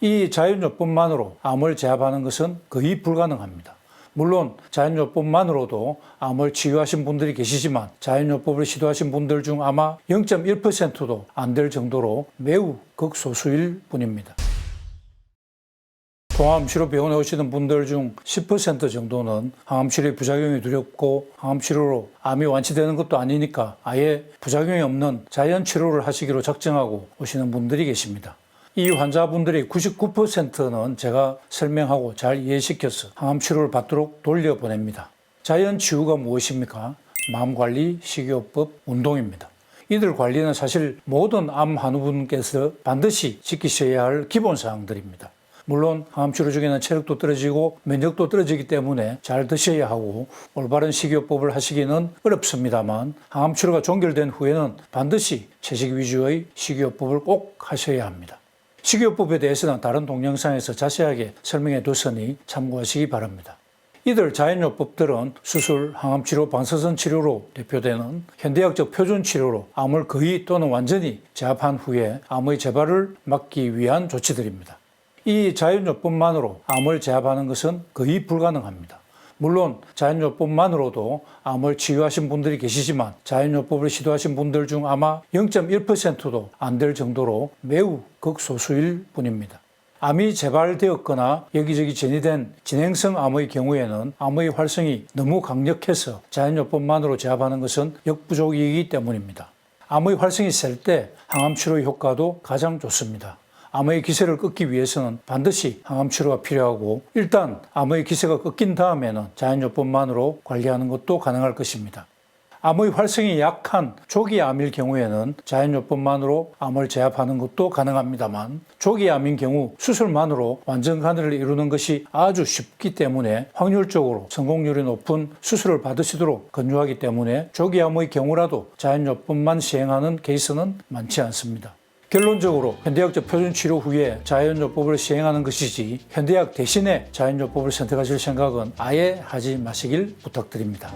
이 자연요법만으로 암을 제압하는 것은 거의 불가능합니다. 물론 자연요법만으로도 암을 치유하신 분들이 계시지만 자연요법을 시도하신 분들 중 아마 0.1%도 안 될 정도로 매우 극소수일 뿐입니다. 통암치료 병원에 오시는 분들 중 10% 정도는 항암치료의 부작용이 두렵고 항암치료로 암이 완치되는 것도 아니니까 아예 부작용이 없는 자연치료를 하시기로 작정하고 오시는 분들이 계십니다. 이 환자분들의 99%는 제가 설명하고 잘 이해시켜서 항암 치료를 받도록 돌려보냅니다. 자연 치유가 무엇입니까? 마음 관리, 식이요법, 운동입니다. 이들 관리는 사실 모든 암 환우분께서 반드시 지키셔야 할 기본 사항들입니다. 물론 항암 치료 중에는 체력도 떨어지고 면역도 떨어지기 때문에 잘 드셔야 하고 올바른 식이요법을 하시기는 어렵습니다만 항암 치료가 종결된 후에는 반드시 채식 위주의 식이요법을 꼭 하셔야 합니다. 식이요법에 대해서는 다른 동영상에서 자세하게 설명해 뒀으니 참고하시기 바랍니다. 이들 자연요법들은 수술, 항암치료, 방사선 치료로 대표되는 현대학적 표준 치료로 암을 거의 또는 완전히 제압한 후에 암의 재발을 막기 위한 조치들입니다. 이 자연요법만으로 암을 제압하는 것은 거의 불가능합니다. 물론 자연요법만으로도 암을 치유하신 분들이 계시지만 자연요법을 시도하신 분들 중 아마 0.1%도 안 될 정도로 매우 극소수일 뿐입니다. 암이 재발되었거나 여기저기 전이된 진행성 암의 경우에는 암의 활성이 너무 강력해서 자연요법만으로 제압하는 것은 역부족이기 때문입니다. 암의 활성이 셀 때 항암 치료 효과도 가장 좋습니다. 암의 기세를 끊기 위해서는 반드시 항암 치료가 필요하고 일단 암의 기세가 끊긴 다음에는 자연요법만으로 관리하는 것도 가능할 것입니다. 암의 활성이 약한 조기 암일 경우에는 자연요법만으로 암을 제압하는 것도 가능합니다만 조기 암인 경우 수술만으로 완전 간헐을 이루는 것이 아주 쉽기 때문에 확률적으로 성공률이 높은 수술을 받으시도록 권유하기 때문에 조기 암의 경우라도 자연요법만 시행하는 케이스는 많지 않습니다. 결론적으로 현대학적 표준 치료 후에 자연요법을 시행하는 것이지 현대학 대신에 자연요법을 선택하실 생각은 아예 하지 마시길 부탁드립니다.